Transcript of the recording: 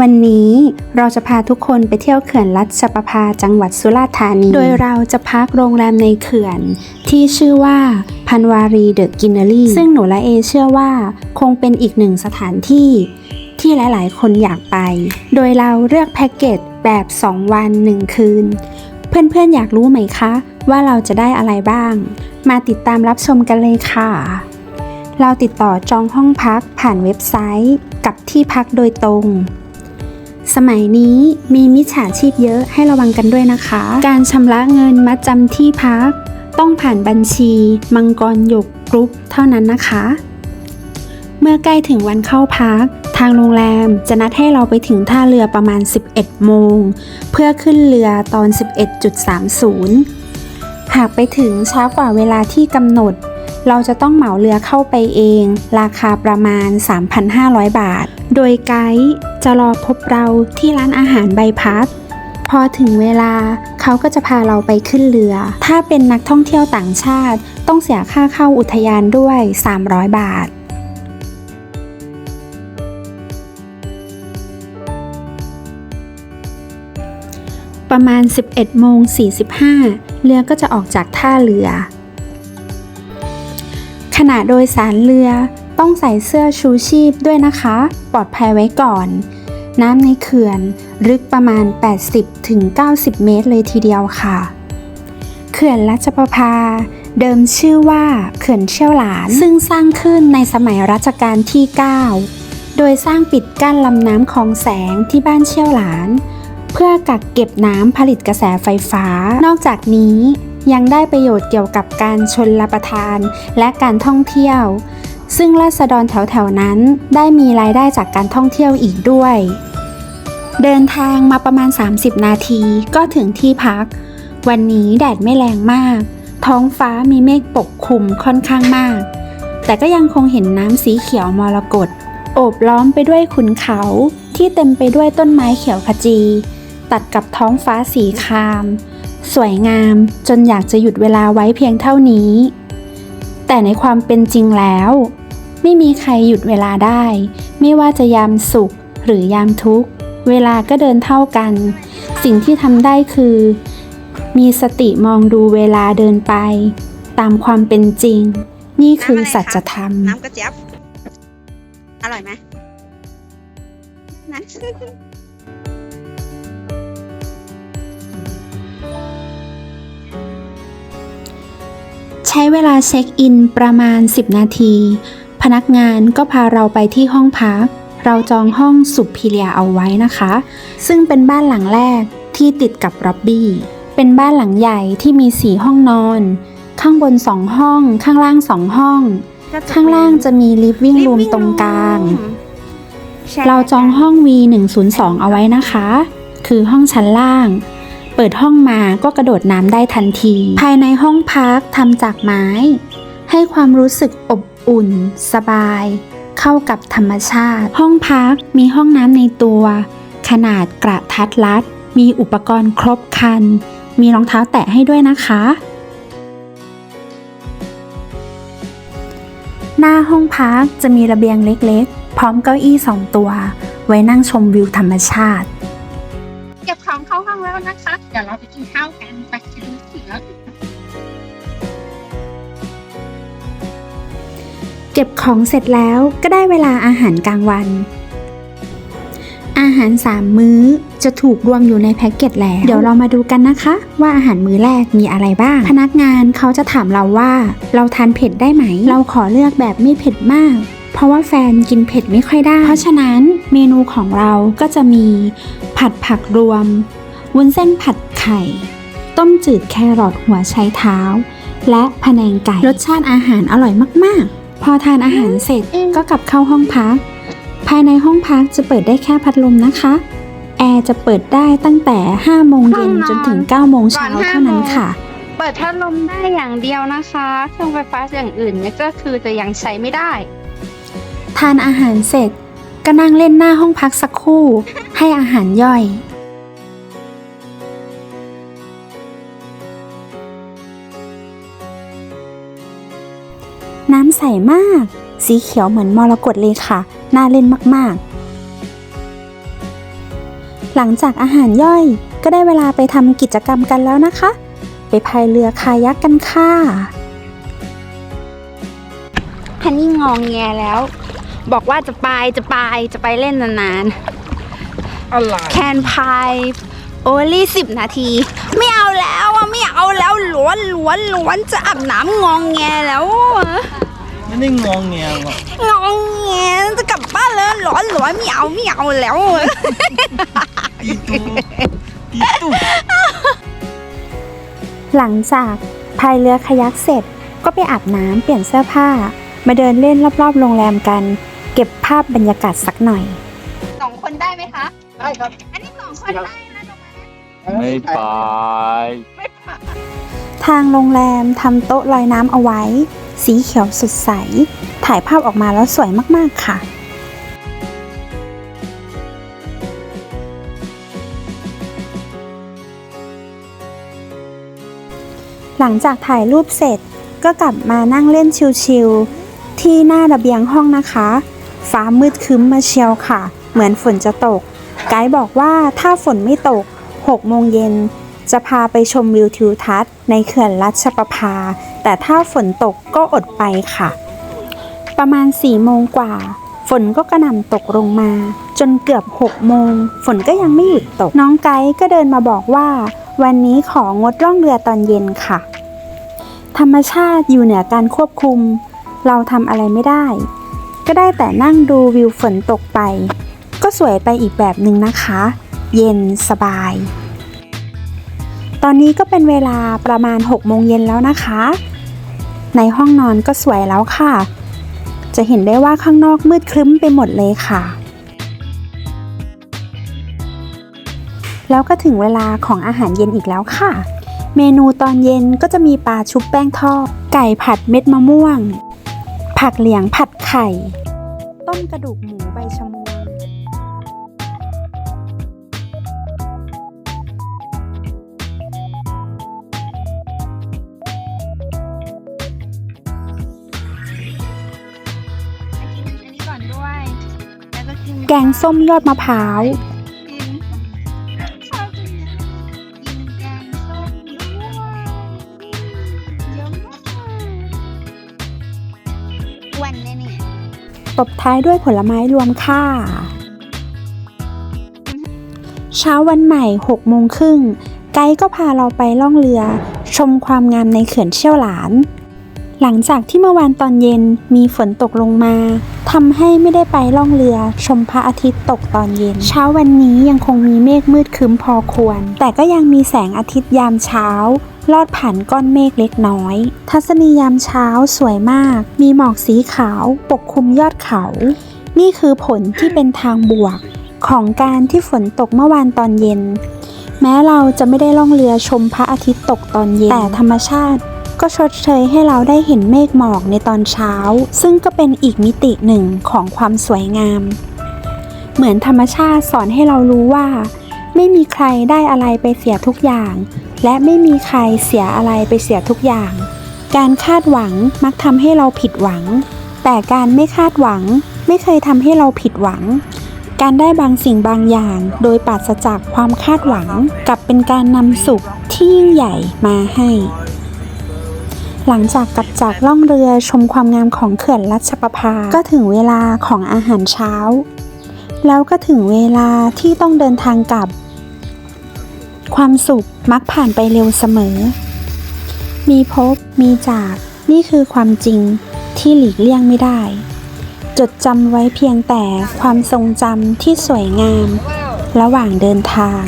วันนี้เราจะพาทุกคนไปเที่ยวเขื่อนรัดชปภาจังหวัดสุราษฎร์ธานี โดยเราจะพักโรงแรมในเขื่อน ที่ชื่อว่าพันวารีเดอะกินเนอรี่ซึ่งหนูและเอเชื่อว่า คงเป็นอีกหนึ่งสถานที่ ที่หลายๆ คนอยากไป โดยเราเลือกแพ็กเกจแบบ 2 วัน 1 คืน เพื่อนๆ อยากรู้ไหมคะ ว่าเราจะได้อะไรบ้าง มาติดตามรับชมกันเลยค่ะ เราติดต่อจองห้องพักผ่านเว็บไซต์ กับที่พักโดยตรง สมัยนี้มีมิจฉาชีพเยอะให้ระวังกันด้วยนะคะ การชำระเงินมัดจำที่พัก ต้องผ่านบัญชี มังกรหยกกรุ๊ปเท่านั้นนะคะ เมื่อใกล้ถึงวันเข้าพัก ทางโรงแรมจะนัดให้เราไปถึงท่าเรือประมาณ 11 โมง เพื่อขึ้นเรือตอน 11.30 หากไปถึงช้ากว่าเวลาที่กำหนดเราจะต้องเหมาเรือเข้าไปเอง ราคาประมาณ 3,500 บาท โดยไกด์ จะรอพบเราที่ร้านอาหารใบพัด พอถึงเวลาเขาก็จะพาเราไปขึ้นเรือ ถ้าเป็นนักท่องเที่ยวต่างชาติ ต้องเสียค่าเข้าอุทยานด้วย 300 บาทประมาณ 11โมง45 เรือก็จะออกจากท่าเรือ ขณะโดยสารเรือ ต้องใส่เสื้อชูชีพด้วยนะคะ ปลอดภัยไว้ก่อน น้ำในเขื่อนลึกประมาณ 80-90 เมตรเลยทีเดียวค่ะ เขื่อนรัชประภา เดิมชื่อว่าเขื่อนเชี่ยวหลาน ซึ่งสร้างขึ้นในสมัยรัชกาลที่ 9 โดยสร้างปิดกั้นลำน้ำคลองแสงที่บ้านเชี่ยวหลาน เพื่อกักเก็บน้ำผลิตกระแสไฟฟ้า นอกจากนี้ยังได้ประโยชน์เกี่ยวกับการชนรับประทานและการท่องเที่ยว ซึ่งราษฎรแถวๆนั้นได้มีรายได้จากการท่องเที่ยวอีกด้วย เดินทางมาประมาณ 30 นาทีก็ถึงที่พัก วันนี้แดดไม่แรงมาก ท้องฟ้ามีเมฆปกคลุมค่อนข้างมาก แต่ก็ยังคงเห็นน้ำสีเขียวมรกตโอบล้อมไปด้วยขุนเขาที่เต็มไปด้วยต้นไม้เขียวขจี ตัดกับท้องฟ้าสีคราม สวยงามจนอยากจะหยุดเวลาไว้เพียงเท่านี้ แต่ในความเป็นจริงแล้ว ไม่มีใครหยุดเวลาได้ ไม่ว่าจะยามสุขหรือยามทุกข์ เวลาก็เดินเท่ากัน สิ่งที่ทำได้คือ มีสติมองดูเวลาเดินไป ตามความเป็นจริง นี่คือสัจธรรม น้ำกระเจี๊ยบ อร่อยไหมนะใช้เวลาเช็คอินประมาณ 10 นาที พนักงานก็พาเราไปที่ห้องพัก เราจองห้องสุพิเลียเอาไว้นะคะ ซึ่งเป็นบ้านหลังแรกที่ติดกับร็อบบี้ เป็นบ้านหลังใหญ่ที่มี4ห้องนอน ข้างบน2ห้อง ข้างล่าง2ห้อง ข้างล่างจะมีลิฟวิ่งรูมตรงกลาง เราจองห้อง V102 เอาไว้นะคะ คือห้องชั้นล่าง เปิดห้องมาก็กระโดดน้ำได้ทันที ภายในห้องพักทำจากไม้ ให้ความรู้สึกอบ อุ่น สบาย เข้ากับธรรมชาติ ห้องพักมีห้องน้ำในตัว ขนาดกระทัดรัด มีอุปกรณ์ครบครัน มีรองเท้าแตะให้ด้วยนะคะ หน้าห้องพักจะมีระเบียงเล็กๆ พร้อมเก้าอี้สองตัว ไว้นั่งชมวิวธรรมชาติ เก็บของเข้าห้องแล้วนะคะ เดี๋ยวเราไปกินข้าวกันไปกินเสือ เก็บของเสร็จแล้วก็ได้เวลาอาหารกลางวัน อาหารสามมื้อจะถูกรวมอยู่ในแพ็กเกจแล้ว เดี๋ยวเรามาดูกันนะคะ ว่าอาหารมื้อแรกมีอะไรบ้าง พนักงานเขาจะถามเราว่า เราทานเผ็ดได้ไหม เราขอเลือกแบบไม่เผ็ดมาก เพราะว่าแฟนกินเผ็ดไม่ค่อยได้ เพราะฉะนั้นเมนูของเราก็จะมี ผัดผักรวม วุ้นเส้นผัดไข่ ต้มจืดแครอทหัวไชเท้า และพะแนงไก่ รสชาติอาหารอร่อยมาก ๆ พอทานอาหารเสร็จก็กลับเข้าห้องพัก ภายในห้องพักจะเปิดได้แค่พัดลมนะคะ แอร์จะเปิดได้ตั้งแต่ 5 โมงเย็นจนถึง 9 โมงเช้าเท่านั้นค่ะ เปิดพัดลมได้อย่างเดียวนะคะ เครื่องไฟฟ้าอย่างอื่นเนี่ยก็คือจะยังใช้ไม่ได้ ทานอาหารเสร็จก็นั่งเล่นหน้าห้องพักสักครู่ ให้อาหารย่อย ใสมาก สีเขียวเหมือนมรกตเลยค่ะ น่าเล่นมากๆ หลังจากอาหารย่อยก็ได้เวลาไปทำกิจกรรมกันแล้วนะคะ ไปพายเรือคายักกันค่ะฮันนี่งองแงแล้ว บอกว่าจะไปจะไปจะไปเล่นนานอะไรๆแคนพายโอลี่สิบนาที ไม่เอาแล้วอะไม่เอาแล้วหลวนหลวนหลวนจะอาบน้ำงองแงแล้วอะ ไม่ได้งองแงหรอกงองแงจะกลับบ้านแล้วหลวนหลวนไม่เอาไม่เอาแล้วอะอีตูอีตูหลังจากพายเรือคายักเสร็จก็ไปอาบน้ำเปลี่ยนเสื้อผ้า มาเดินเล่นรอบๆ โรงแรมกัน เก็บภาพบรรยากาศสักหน่อยสองคนได้ไหมคะ ได้ครับ อันนี้สองคนได้นะตรงนั้นไม่ไป ทางโรงแรมทำโต๊ะลอยน้ำเอาไว้ สีเขียวสดใส ถ่ายภาพออกมาแล้วสวยมาก ๆ ค่ะหลังจากถ่ายรูปเสร็จก็กลับมานั่งเล่นชิลๆที่หน้าระเบียงห้องนะคะ ฟ้ามืดครึ้มมาเชียวค่ะ เหมือนฝนจะตก ไกด์บอกว่าถ้าฝนไม่ตก 6 โมงเย็น จะพาไปชมวิวทิวทัศน์ในเขื่อนรัชประภา แต่ถ้าฝนตกก็อดไปค่ะ ประมาณ4โมงกว่า ฝนก็กระหน่ำตกลงมา จนเกือบ6โมง ฝนก็ยังไม่หยุดตก น้องไกด์ก็เดินมาบอกว่า วันนี้ของดร่องเรือตอนเย็นค่ะ ธรรมชาติอยู่เหนือการควบคุม เราทำอะไรไม่ได้ ก็ได้แต่นั่งดูวิวฝนตกไป ก็สวยไปอีกแบบหนึ่งนะคะ เย็นสบายตอนนี้ก็เป็นเวลาประมาณ 6 โมงเย็นแล้วนะคะ ในห้องนอนก็สวยแล้วค่ะ จะเห็นได้ว่าข้างนอกมืดครึ้มไปหมดเลยค่ะ แล้วก็ถึงเวลาของอาหารเย็นอีกแล้วค่ะ เมนูตอนเย็นก็จะมีปลาชุบแป้งทอด ไก่ผัดเม็ดมะม่วง ผักเหลียงผัดไข่ ก็กินแกงส้มยอดมะพร้าวกินชอบกินกินแกงส้มด้วยเยอะมากอ้วันแน่เนี่ยตบท้ายด้วยผลไม้รวมค่ะ เช้าวันใหม่6โมงครึ่ง ไกด์ก็พาเราไปล่องเรือ ชมความงามในเขื่อนเชี่ยวหลาน หลังจากที่เมื่อวานตอนเย็นมีฝนตกลงมาทำให้ไม่ได้ไปล่องเรือชมพระอาทิตย์ตกตอนเย็น เช้าวันนี้ยังคงมีเมฆมืดคึ้มพอควร แต่ก็ยังมีแสงอาทิตย์ยามเช้า ลอดผ่านก้อนเมฆเล็กน้อย ทัศนียามเช้าสวยมาก มีหมอกสีขาวปกคลุมยอดเขา นี่คือผลที่เป็นทางบวก ของการที่ฝนตกเมื่อวานตอนเย็น แม้เราจะไม่ได้ล่องเรือชมพระอาทิตย์ตกตอนเย็นแต่ธรรมชาติ ก็ชดเชยให้เราได้เห็นเมฆหมอกในตอนเช้า ซึ่งก็เป็นอีกมิติหนึ่งของความสวยงาม เหมือนธรรมชาติสอนให้เรารู้ว่า ไม่มีใครได้อะไรไปเสียทุกอย่าง และไม่มีใครเสียอะไรไปเสียทุกอย่าง การคาดหวังมักทำให้เราผิดหวัง แต่การไม่คาดหวังไม่เคยทำให้เราผิดหวังการได้บางสิ่งบางอย่างโดยปราศจากความคาดหวังกลับเป็นการนำสุขที่ยิ่งใหญ่มาให้ หลังจากกลับจากล่องเรือชมความงามของเขื่อนรัชประภา ก็ถึงเวลาของอาหารเช้า แล้วก็ถึงเวลาที่ต้องเดินทางกลับ ความสุขมักผ่านไปเร็วเสมอ มีพบมีจากนี่คือความจริงที่หลีกเลี่ยงไม่ได้ จดจำไว้เพียงแต่ความทรงจำที่สวยงาม ระหว่างเดินทาง